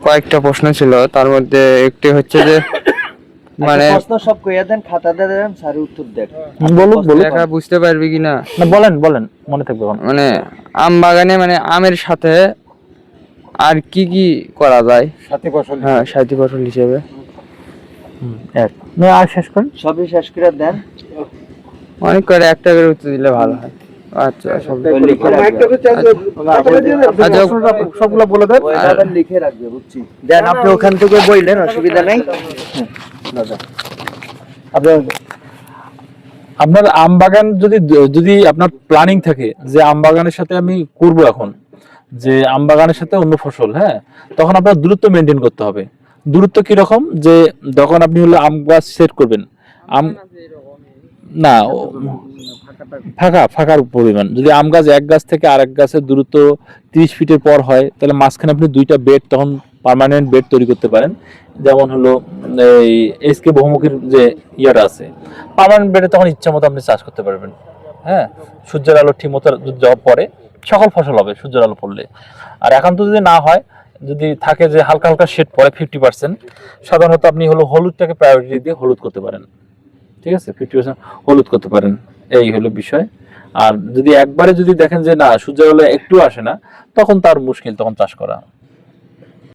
কয়েকটা প্রশ্ন ছিল তার মধ্যে একটি হচ্ছে যে মানে আচ্ছা, প্রশ্ন সব কইয়া দেন খাতা দিয়ে দেন স্যার উত্তর দেন। বলুন বলুন লেখা বুঝতে পারবি কিনা না? বলেন বলেন মনে থাকবে মানে আম বাগানে মানে আমের সাথে আর কি কি করা যায়? সাথে ফসল হ্যাঁ সাথী ফসল হিসেবে। হুম, এক। না আর শেষ করেন? সবই শেষ করে দেন। অনেক করে একটা করে উত্তর দিলে ভালো হয়। আচ্ছা রাখবে। আচ্ছা সবগুলো বলে দেন। লিখে রাখবে বুঝছি। দেন আপনি ওখান থেকে বইলেন অসুবিধা নাই। আপনার আপনার আম বাগান যদি যদি আপনার প্ল্যানিং থাকে যে আম বাগানের সাথে আমি করব এখন যে আম বাগানের সাথে অন্য ফসল হ্যাঁ তখন আপনার দূরত্ব মেনটেন করতে হবে। দূরত্ব কি রকম যে যখন আপনি হলো আম গাছ সেট করবেন। আম না ফাঁকা ফাঁকার পরিমাণ। যদি আম গাছ এক গাছ থেকে আরেক গাছের দূরত্ব তিরিশ ফিটের পর হয় তাহলে মাঝখানে আপনি দুইটা বেড তখন পার্মানেন্ট বেড তৈরি করতে পারেন। যেমন হলো এই এসকে বহুমুখীর যে ইয়াটা আছে পার্মানেন্ট বেডে তখন ইচ্ছা মতো আপনি চাষ করতে পারবেন। হ্যাঁ? সূর্যের আলো ঠিক মতো যদি জব পড়ে সকল ফসল হবে সূর্যের আলো পড়লে। আর একান্ত যদি না হয় যদি থাকে যে হালকা হালকা শেড পড়ে ফিফটি পার্সেন্ট সাধারণত আপনি হলো হলুদটাকে প্রায়োরিটি দিয়ে হলুদ করতে পারেন। ঠিক আছে? ফিফটি পার্সেন্ট হলুদ করতে পারেন। এই হলো বিষয়। আর যদি একবারে যদি দেখেন যে না সূর্যের একটু আসে না, তখন তার মুশকিল, তখন চাষ করা।